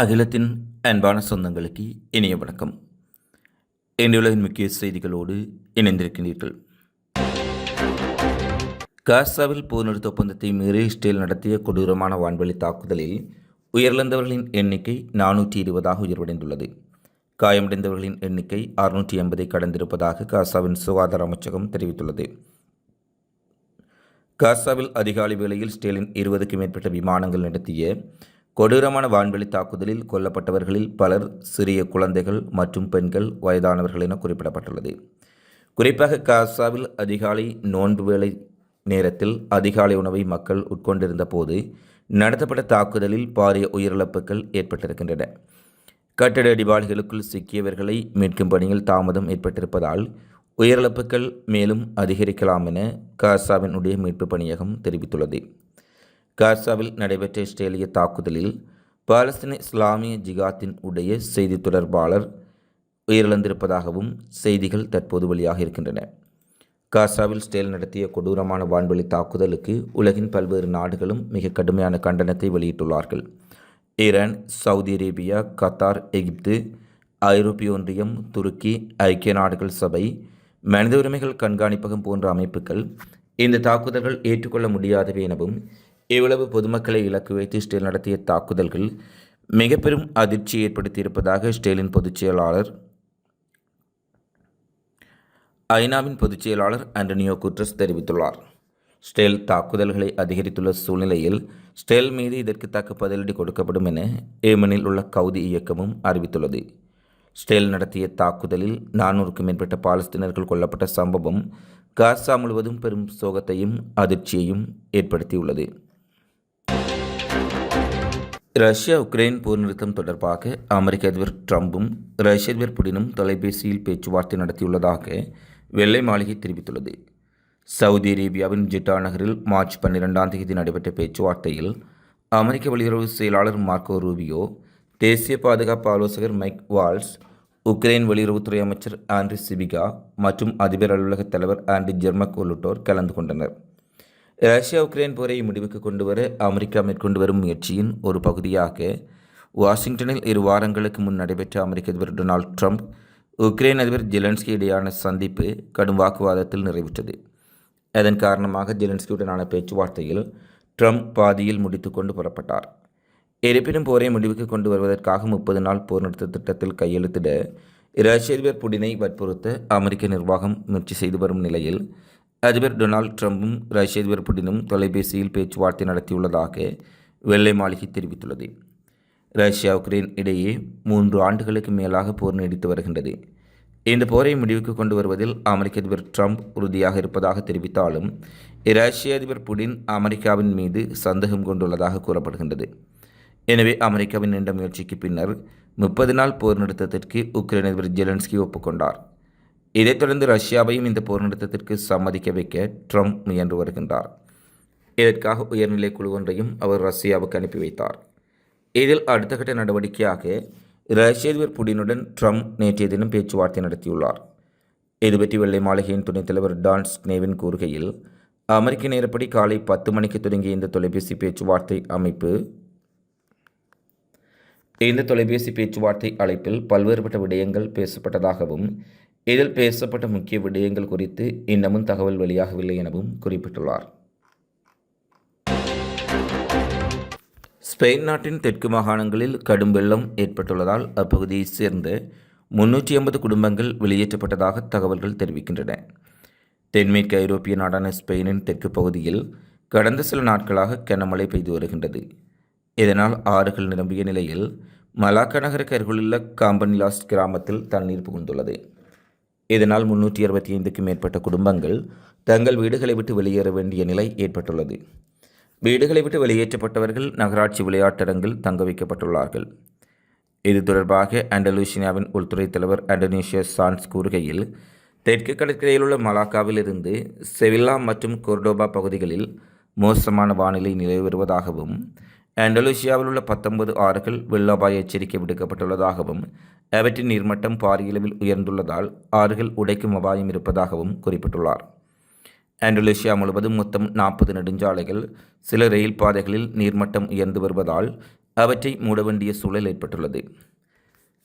அகிலத்தின் அன்பான சொந்தங்களுக்கு இனிய வணக்கம். இன்றையுலகின் முக்கிய செய்திகளோடு இணைந்திருக்கிறீர்கள். காசாவில் போர் நிறுத்த ஒப்பந்தத்தை மீறி இஸ்ரேல் நடத்திய கொடூரமான வான்வெளி தாக்குதலில் உயிரிழந்தவர்களின் எண்ணிக்கை நானூற்றி இருபதாக உயர்வடைந்துள்ளது. காயமடைந்தவர்களின் எண்ணிக்கை அறுநூற்றி எண்பதை கடந்திருப்பதாக காசாவின் சுகாதார அமைச்சகம் தெரிவித்துள்ளது. காசாவில் அதிகாலை வேளையில் ஸ்டேலின் இருபதுக்கும் மேற்பட்ட விமானங்கள் நடத்திய கொடூரமான வான்வெளி தாக்குதலில் கொல்லப்பட்டவர்களில் பலர் சிறிய குழந்தைகள் மற்றும் பெண்கள் வயதானவர்கள் என குறிப்பிடப்பட்டுள்ளது. குறிப்பாக காசாவில் அதிகாலை நோன்பு வேலை நேரத்தில் அதிகாலை உணவை மக்கள் உட்கொண்டிருந்த போது நடத்தப்பட்ட தாக்குதலில் பாரிய உயிரிழப்புகள் ஏற்பட்டிருக்கின்றன. கட்டட அடிபாடுகளுக்குள் சிக்கியவர்களை மீட்கும் பணியில் தாமதம் ஏற்பட்டிருப்பதால் உயிரிழப்புகள் மேலும் அதிகரிக்கலாம் என காசாவினுடைய மீட்பு பணியகம் தெரிவித்துள்ளது. காசாவில் நடைபெற்ற இஸ்ரேலிய தாக்குதலில் பாலஸ்தீன இஸ்லாமிய ஜிகாத்தின் உடைய செய்தி தொடர்பாளர் உயிரிழந்திருப்பதாகவும் செய்திகள் தற்போது வெளியாக இருக்கின்றன. காசாவில் ஸ்டேல் நடத்திய கொடூரமான வான்வெளி தாக்குதலுக்கு உலகின் பல்வேறு நாடுகளும் மிக கடுமையான கண்டனத்தை வெளியிட்டுள்ளார்கள். Iran Saudi Arabia Qatar Egypt ஐரோப்பிய ஒன்றியம் துருக்கி ஐக்கிய நாடுகள் சபை மனித உரிமைகள் கண்காணிப்பகம் போன்ற அமைப்புகள் இந்த தாக்குதல்கள் ஏற்றுக்கொள்ள முடியாதவை எனவும் இவ்வளவு பொதுமக்களை இலக்கு வைத்து ஸ்டேல் நடத்திய தாக்குதல்கள் மிக பெரும் அதிர்ச்சி ஏற்படுத்தியிருப்பதாக ஸ்டேலின் பொதுச் செயலாளர் ஐநாவின் பொதுச் செயலாளர் ஆண்டனியோ குட்ரஸ் தெரிவித்துள்ளார். ஸ்டேல் தாக்குதல்களை அதிகரித்துள்ள சூழ்நிலையில் ஸ்டேல் மீது இதற்கு தக்க பதிலடி கொடுக்கப்படும் என ஏமனில் உள்ள கவுதி இயக்கமும் அறிவித்துள்ளது. ஸ்டேல் நடத்திய தாக்குதலில் நானூறுக்கும் மேற்பட்ட பாலஸ்தீனர்கள் கொல்லப்பட்ட சம்பவம் காசா முழுவதும் பெரும் சோகத்தையும் அதிர்ச்சியையும் ஏற்படுத்தியுள்ளது. ரஷ்யா உக்ரைன் போர் நிறுத்தம் தொடர்பாக அமெரிக்க அதிபர் ட்ரம்பும் ரஷ்ய அதிபர் புடினும் தொலைபேசியில் பேச்சுவார்த்தை நடத்தியுள்ளதாக வெள்ளை மாளிகை தெரிவித்துள்ளது. சவுதி அரேபியாவின் ஜிட்டா நகரில் மார்ச் பன்னிரெண்டாம் தேதி நடைபெற்ற பேச்சுவார்த்தையில் அமெரிக்க வெளியுறவு செயலாளர் மார்க்கோ ரூபியோ தேசிய பாதுகாப்பு ஆலோசகர் மைக் வால்ஸ் உக்ரைன் வெளியுறவுத்துறை அமைச்சர் ஆண்ட்ரி சிபிகா மற்றும் அதிபர் அலுவலக தலைவர் ஆண்டி ஜெர்மக் உள்ளிட்டோர் கலந்து கொண்டனர். ரஷ்யா உக்ரைன் போரை முடிவுக்கு கொண்டு வர அமெரிக்கா மேற்கொண்டு வரும் முயற்சியின் ஒரு பகுதியாக வாஷிங்டனில் இரு வாரங்களுக்கு முன் நடைபெற்ற அமெரிக்க அதிபர் டொனால்ட் ட்ரம்ப் உக்ரைன் அதிபர் ஜெலன்ஸ்கி இடையான சந்திப்பு கடும் வாக்குவாதத்தில் நிறைவுற்றது. அதன் காரணமாக ஜெலன்ஸ்கியுடனான பேச்சுவார்த்தையில் ட்ரம்ப் பாதியில் முடித்துக்கொண்டு புறப்பட்டார். இருப்பினும் போரை முடிவுக்கு கொண்டு வருவதற்காக முப்பது நாள் போர் நிறுத்த திட்டத்தில் கையெழுத்திட ரஷ்ய அதிபர் புடினை வற்புறுத்த அமெரிக்க நிர்வாகம் முயற்சி செய்து வரும் நிலையில் அதிபர் டொனால்ட் ட்ரம்பும் ரஷ்ய அதிபர் புடினும் தொலைபேசியில் பேச்சுவார்த்தை நடத்தியுள்ளதாக வெள்ளை மாளிகை தெரிவித்துள்ளது. ரஷ்யா உக்ரைன் இடையே மூன்று ஆண்டுகளுக்கு மேலாக போர் நீடித்து வருகின்றது. இந்த போரை முடிவுக்கு கொண்டு வருவதில் அமெரிக்க அதிபர் ட்ரம்ப் உறுதியாக இருப்பதாக தெரிவித்தாலும் ரஷ்ய அதிபர் புடின் அமெரிக்காவின் மீது சந்தேகம் கொண்டுள்ளதாக கூறப்படுகின்றது. எனவே அமெரிக்காவின் நீண்ட முயற்சிக்கு பின்னர் முப்பது நாள் போர் நிறுத்தத்திற்கு உக்ரைன் அதிபர் ஜெலன்ஸ்கி ஒப்புக்கொண்டார். இதைத் தொடர்ந்து ரஷ்யாவையும் இந்த போர் நிறுத்தத்திற்கு சம்மதிக்க வைக்க ட்ரம்ப் முயன்று வருகின்றார். இதற்காக உயர்நிலை குழு ஒன்றையும் அவர் ரஷ்யாவுக்கு அனுப்பி வைத்தார். இதில் அடுத்த கட்ட நடவடிக்கையாக ரஷ்ய அதிபர் புடினுடன் ட்ரம்ப் நேற்றைய தினம் பேச்சுவார்த்தை நடத்தியுள்ளார். இது பற்றி வெள்ளை மாளிகையின் துணைத் தலைவர் டான் ஸ்னேவின் கூறுகையில் அமெரிக்க நேரப்படி காலை பத்து மணிக்கு தொடங்கிய இந்த தொலைபேசி பேச்சுவார்த்தை அமைப்பு இந்த தொலைபேசி பேச்சுவார்த்தை அழைப்பில் பல்வேறுபட்ட விடயங்கள் பேசப்பட்டதாகவும் இதில் பேசப்பட்ட முக்கிய விடயங்கள் குறித்து இன்னமும் தகவல் வெளியாகவில்லை எனவும் குறிப்பிட்டுள்ளார். ஸ்பெயின் நாட்டின் தெற்கு மாகாணங்களில் கடும் வெள்ளம் ஏற்பட்டுள்ளதால் அப்பகுதியைச் சேர்ந்த முன்னூற்றி ஐம்பது குடும்பங்கள் வெளியேற்றப்பட்டதாக தகவல்கள் தெரிவிக்கின்றன. தென்மேற்கு ஐரோப்பிய நாடான ஸ்பெயினின் தெற்கு பகுதியில் கடந்த சில நாட்களாக கனமழை பெய்து வருகின்றது. இதனால் ஆறுகள் நிரம்பிய நிலையில் மலாக்கா நகருக்கு அருகிலுள்ள காம்பனிலாஸ் கிராமத்தில் தண்ணீர் புகுந்துள்ளது. இதனால் முன்னூற்றி அறுபத்தி ஐந்துக்கும் மேற்பட்ட குடும்பங்கள் தங்கள் வீடுகளை விட்டு வெளியேற வேண்டிய நிலை ஏற்பட்டுள்ளது. வீடுகளை விட்டு வெளியேற்றப்பட்டவர்கள் நகராட்சி விளையாட்டரங்கில் தங்க வைக்கப்பட்டுள்ளார்கள். இது தொடர்பாக அண்டலூசியாவின் உள்துறை தலைவர் அண்டனீஷியஸ் சான்ஸ் கூறுகையில் தெற்கு கடற்கரையில் உள்ள மலாக்காவிலிருந்து செவில்லா மற்றும் கொர்டோபா பகுதிகளில் மோசமான வானிலை நிலவி வருவதாகவும் அண்டலூசியாவில் உள்ள பத்தொன்பது ஆறுகள் வெள்ள அபாய எச்சரிக்கை விடுக்கப்பட்டுள்ளதாகவும் அவற்றின் நீர்மட்டம் பாரியளவில் உயர்ந்துள்ளதால் ஆறுகள் உடைக்கும் அபாயம் இருப்பதாகவும் குறிப்பிட்டுள்ளார். அண்டலூசியா முழுவதும் மொத்தம் நாற்பது நெடுஞ்சாலைகள் சில ரயில் பாதைகளில் நீர்மட்டம் உயர்ந்து வருவதால் அவற்றை மூட வேண்டிய சூழல் ஏற்பட்டுள்ளது.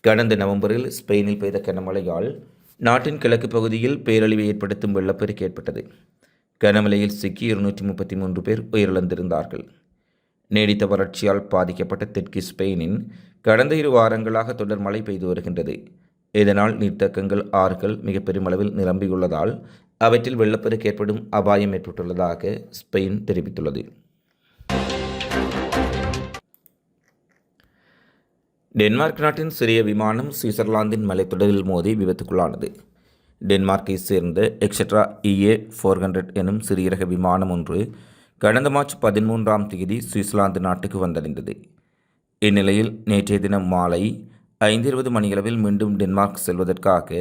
கடந்த நவம்பரில் ஸ்பெயினில் பெய்த கனமழையால் நாட்டின் கிழக்கு பகுதியில் பேரழிவை ஏற்படுத்தும் வெள்ளப்பெருக்கு ஏற்பட்டது. கனமழையில் சிக்கி இருநூற்றி முப்பத்தி மூன்று பேர் உயிரிழந்திருந்தார்கள். நீடித்த வறட்சியால் பாதிக்கப்பட்ட தெற்கு ஸ்பெயினின் கடந்த இரு வாரங்களாக தொடர் மழை பெய்து வருகின்றது. இதனால் நீர்த்தக்கங்கள் ஆறுகள் மிக பெருமளவில் நிரம்பியுள்ளதால் அவற்றில் வெள்ளப்பெருக்கு ஏற்படும் அபாயம் ஏற்பட்டுள்ளதாக ஸ்பெயின் தெரிவித்துள்ளது. டென்மார்க் நாட்டின் சிறிய விமானம் சுவிட்சர்லாந்தின் மலைத்தொடரில் மோதி விபத்துக்குள்ளானது. டென்மார்க்கை சேர்ந்த எக்ஸட்ரா இஏ ஃபோர் ஹண்ட்ரட் எனும் சிறிய ரக விமானம் ஒன்று கடந்த மார்ச் பதிமூன்றாம் தேதி சுவிட்சர்லாந்து நாட்டுக்கு வந்தடைந்தது இந்நிலையில் நேற்றைய தினம் மாலை ஐந்து இருபது மணியளவில் மீண்டும் டென்மார்க் செல்வதற்காக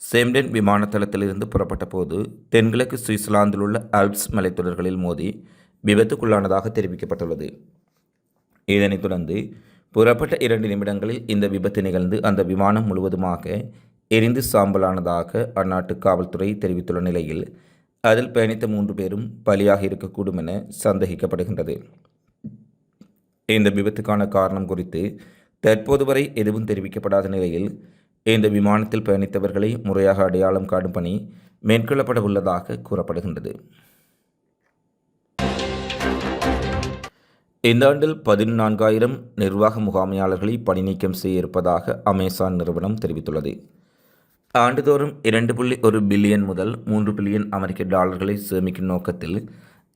சேம்டன் விமானத்தளத்திலிருந்து புறப்பட்ட போது தென்கிழக்கு சுவிட்சர்லாந்தில் உள்ள ஆல்ப்ஸ் மலைத்தொடர்களில் மோதி விபத்துக்குள்ளானதாக தெரிவிக்கப்பட்டுள்ளது. இதனைத் தொடர்ந்து புறப்பட்ட இரண்டு நிமிடங்களில் இந்த விபத்து நிகழ்ந்து அந்த விமானம் முழுவதுமாக எரிந்து சாம்பலானதாக அந்நாட்டு காவல்துறை தெரிவித்துள்ள நிலையில் அதில் பயணித்த மூன்று பேரும் பலியாக இருக்கக்கூடும் என சந்தேகிக்கப்படுகின்றது. இந்த விபத்துக்கான காரணம் குறித்து தற்போது வரை எதுவும் தெரிவிக்கப்படாத நிலையில் இந்த விமானத்தில் பயணித்தவர்களை முறையாக அடையாளம் காணும் பணி மேற்கொள்ளப்பட உள்ளதாக கூறப்படுகின்றது. இந்த ஆண்டில் பதினான்காயிரம் நிர்வாக முகாமையாளர்களை பணி நீக்கம் செய்ய இருப்பதாக அமேசான் நிறுவனம் தெரிவித்துள்ளது. ஆண்டுதோறும் இரண்டு புள்ளி ஒரு பில்லியன் முதல் மூன்று பில்லியன் அமெரிக்க டாலர்களை சேமிக்கும் நோக்கத்தில்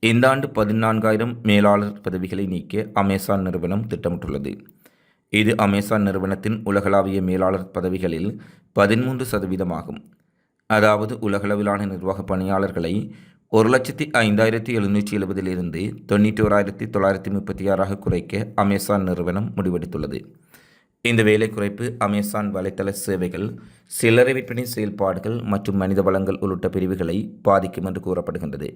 இந்த ஆண்டு பதினான்காயிரம் மேலாளர் பதவிகளை நீக்க அமேசான் நிறுவனம் திட்டமிட்டுள்ளது. இது அமேசான் நிறுவனத்தின் உலகளாவிய மேலாளர் பதவிகளில் பதிமூன்று சதவீதமாகும். அதாவது உலகளவிலான நிர்வாக பணியாளர்களை ஒரு லட்சத்தி ஐந்தாயிரத்தி எழுநூற்றி எழுபதிலிருந்து தொண்ணூற்றி ஓராயிரத்தி தொள்ளாயிரத்தி முப்பத்தி ஆறாக குறைக்க அமேசான் நிறுவனம் முடிவெடுத்துள்ளது. இந்த வேலை குறைப்பு அமேசான் வலைத்தள சேவைகள் சில்லறை விற்பனை செயல்பாடுகள் மற்றும் மனித வளங்கள் உள்ளிட்ட பிரிவுகளை பாதிக்கும் என்று கூறப்படுகின்றது.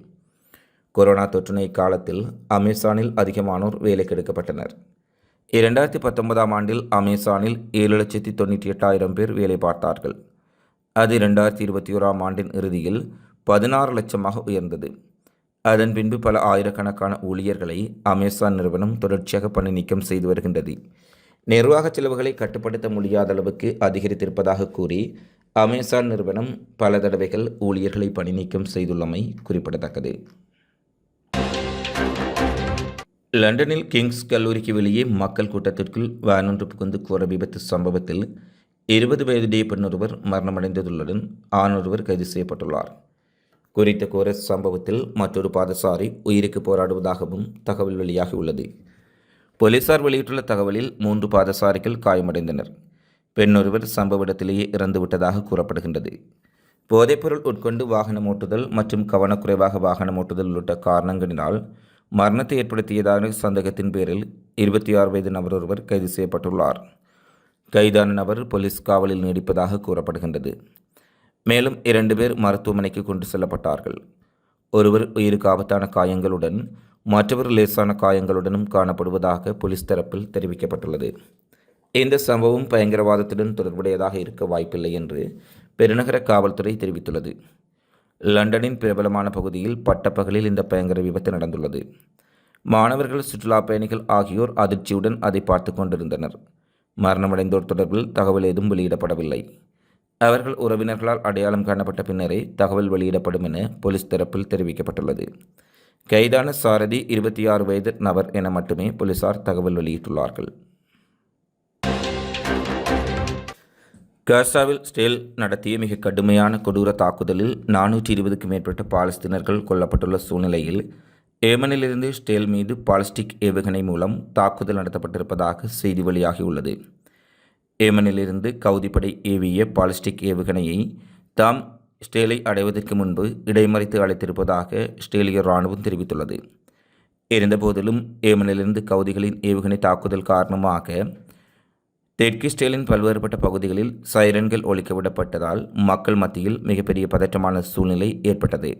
கொரோனா தொற்றுநோய் காலத்தில் அமேசானில் அதிகமானோர் வேலை கெடுக்கப்பட்டனர் இரண்டாயிரத்தி பத்தொன்பதாம் ஆண்டில் அமேசானில் ஏழு லட்சத்தி தொண்ணூற்றி எட்டாயிரம் பேர் வேலை பார்த்தார்கள். அது இரண்டாயிரத்தி இருபத்தி ஓராம் ஆண்டின் இறுதியில் பதினாறு லட்சமாக உயர்ந்தது. அதன் பின்பு பல ஆயிரக்கணக்கான ஊழியர்களை அமேசான் நிறுவனம் தொடர்ச்சியாக பணி நீக்கம் செய்து வருகின்றது. நிர்வாக செலவுகளை கட்டுப்படுத்த முடியாத அளவுக்கு அதிகரித்திருப்பதாக கூறி அமேசான் நிறுவனம் பல தடவைகள் ஊழியர்களை பணிநீக்கம் செய்துள்ளமை குறிப்பிடத்தக்கது. லண்டனில் கிங்ஸ் கல்லூரிக்கு வெளியே மக்கள் கூட்டத்திற்குள் வேனொன்று புகுந்து கோர விபத்து சம்பவத்தில் இருபது வயதுடைய பெண்ணொருவர் மரணமடைந்ததுடன் ஆணொருவர் கைது செய்யப்பட்டுள்ளார். குறித்த கோர சம்பவத்தில் மற்றொரு பாதசாரி உயிருக்கு போராடுவதாகவும் தகவல் வெளியாகியுள்ளது போலீசார் வெளியிட்டுள்ள தகவலில் மூன்று பாதசாரிகள் காயமடைந்தனர். பெண்ணொருவர் சம்பவ இடத்திலேயே இறந்துவிட்டதாக கூறப்படுகின்றது. போதைப்பொருள் உட்கொண்டு வாகனம் ஓட்டுதல் மற்றும் கவனக்குறைவாக வாகனம் ஓட்டுதல் உள்ளிட்ட காரணங்களினால் மரணத்தை ஏற்படுத்தியதான சந்தேகத்தின் பேரில் இருபத்தி ஆறு வயது நபர் ஒருவர் கைது செய்யப்பட்டுள்ளார். கைதான நபர் போலீஸ் காவலில் நீடிப்பதாக கூறப்படுகின்றது. மேலும் இரண்டு பேர் மருத்துவமனைக்கு கொண்டு செல்லப்பட்டார்கள். ஒருவர் உயிருக்கு ஆபத்தான காயங்களுடன் மற்றவர் லேசான காயங்களுடனும் காணப்படுவதாக போலீஸ் தரப்பில் தெரிவிக்கப்பட்டுள்ளது. இந்த சம்பவம் பயங்கரவாதத்துடன் தொடர்புடையதாக இருக்க வாய்ப்பில்லை என்று பெருநகர காவல்துறை தெரிவித்துள்ளது. லண்டனின் பிரபலமான பகுதியில் பட்டப்பகலில் இந்த பயங்கர விபத்து நடந்துள்ளது. மாணவர்கள் சுற்றுலா பயணிகள் ஆகியோர் அதிர்ச்சியுடன் அதை பார்த்து கொண்டிருந்தனர். மரணமடைந்தோர் தொடர்பில் தகவல் ஏதும் வெளியிடப்படவில்லை. அவர்கள் உறவினர்களால் அடையாளம் காணப்பட்ட பின்னரே தகவல் வெளியிடப்படும் என போலீஸ் தரப்பில் தெரிவிக்கப்பட்டுள்ளது. கைதான சாரதி இருபத்தி ஆறு வயது நபர் என மட்டுமே போலீசார் தகவல் வெளியிட்டுள்ளார்கள். காசாவில் ஸ்டேல் நடத்திய மிக கடுமையான கொடூர தாக்குதலில் நானூற்றி இருபதுக்கும் மேற்பட்ட பாலஸ்தீனர்கள் கொல்லப்பட்டுள்ள சூழ்நிலையில் ஏமனிலிருந்து ஸ்டேல் மீது பாலிஸ்டிக் ஏவுகணை மூலம் தாக்குதல் நடத்தப்பட்டிருப்பதாக செய்தி வெளியாகியுள்ளது. ஏமனிலிருந்து கவுதிப்படை ஏவிய பாலிஸ்டிக் ஏவுகணையை தாம் ஸ்டேலை அடைவதற்கு முன்பு இடைமறித்து அழைத்திருப்பதாக ஸ்டேலிய இராணுவம் தெரிவித்துள்ளது. இருந்தபோதிலும் ஏமனிலிருந்து கவுதிகளின் ஏவுகணை தாக்குதல் காரணமாக தெற்கு ஸ்டேலின் பல்வேறுபட்ட பகுதிகளில் சைரன்கள் ஒழிக்கவிடப்பட்டதால் மக்கள் மத்தியில் மிகப்பெரிய பதற்றமான சூழ்நிலை ஏற்பட்டது.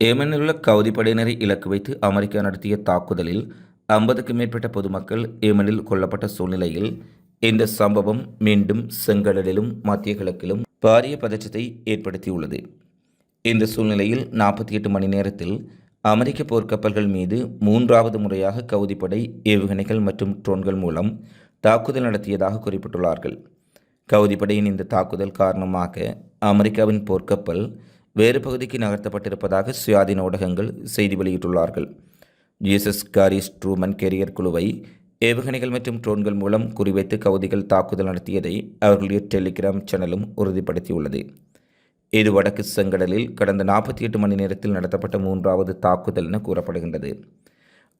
ஏமனில் உள்ள கவுதி படையினரை இலக்கு வைத்து அமெரிக்கா நடத்திய தாக்குதலில் ஐம்பதுக்கும் மேற்பட்ட பொதுமக்கள் ஏமனில் கொல்லப்பட்ட சூழ்நிலையில் இந்த சம்பவம் மீண்டும் செங்கடலிலும் மத்திய கிழக்கிலும் பாரிய பதற்றத்தை ஏற்படுத்தியுள்ளது. இந்த சூழ்நிலையில் நாற்பத்தி எட்டு மணி நேரத்தில் அமெரிக்க போர்க்கப்பல்கள் மீது மூன்றாவது முறையாக கவுதிப்படை ஏவுகணைகள் மற்றும் ட்ரோன்கள் மூலம் தாக்குதல் நடத்தியதாக குறிப்பிட்டுள்ளார்கள். கவுதிப்படையின் இந்த தாக்குதல் காரணமாக அமெரிக்காவின் போர்க்கப்பல் வேறு பகுதிக்கு நகர்த்தப்பட்டிருப்பதாக சுயாதீன ஊடகங்கள் செய்தி வெளியிட்டுள்ளார்கள். ஜீசஸ் காரிஸ் ட்ரூமன் கெரியர் குழுவை ஏவுகணைகள் மற்றும் ட்ரோன்கள் மூலம் குறிவைத்து கவுதிகள் தாக்குதல் நடத்தியதை அவர்களுடைய டெலிகிராம் சேனலும் உறுதிப்படுத்தியுள்ளது. இது வடக்கு செங்கடலில் கடந்த நாற்பத்தி எட்டு மணி நேரத்தில் நடத்தப்பட்ட மூன்றாவது தாக்குதல் என கூறப்படுகின்றது.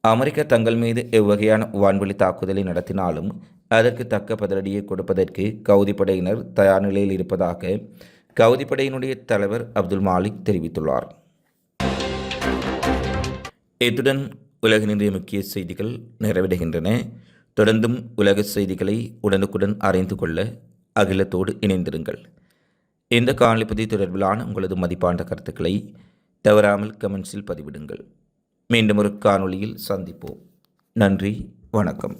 அமெரிக்கா தங்கள் மீது எவ்வகையான வான்வெளி தாக்குதலை நடத்தினாலும் அதற்கு தக்க பதிலடியை கொடுப்பதற்கு கவுதிப்படையினர் தயார் நிலையில் இருப்பதாக கவுதிப்படையினுடைய தலைவர் அப்துல் மாலிக் தெரிவித்துள்ளார். இத்துடன் உலகினுடைய முக்கிய செய்திகள் நிறைவடைகின்றன. தொடர்ந்தும் உலக செய்திகளை உடனுக்குடன் அறிந்து கொள்ள அகிலத்தோடு இணைந்திருங்கள். இந்த காணொலி தொடர்பிலான உங்களது மதிப்பாண்ட கருத்துக்களை தவறாமல் கமெண்ட்ஸில் பதிவிடுங்கள். மீண்டும் ஒரு காணொளியில் சந்திப்போம். நன்றி வணக்கம்.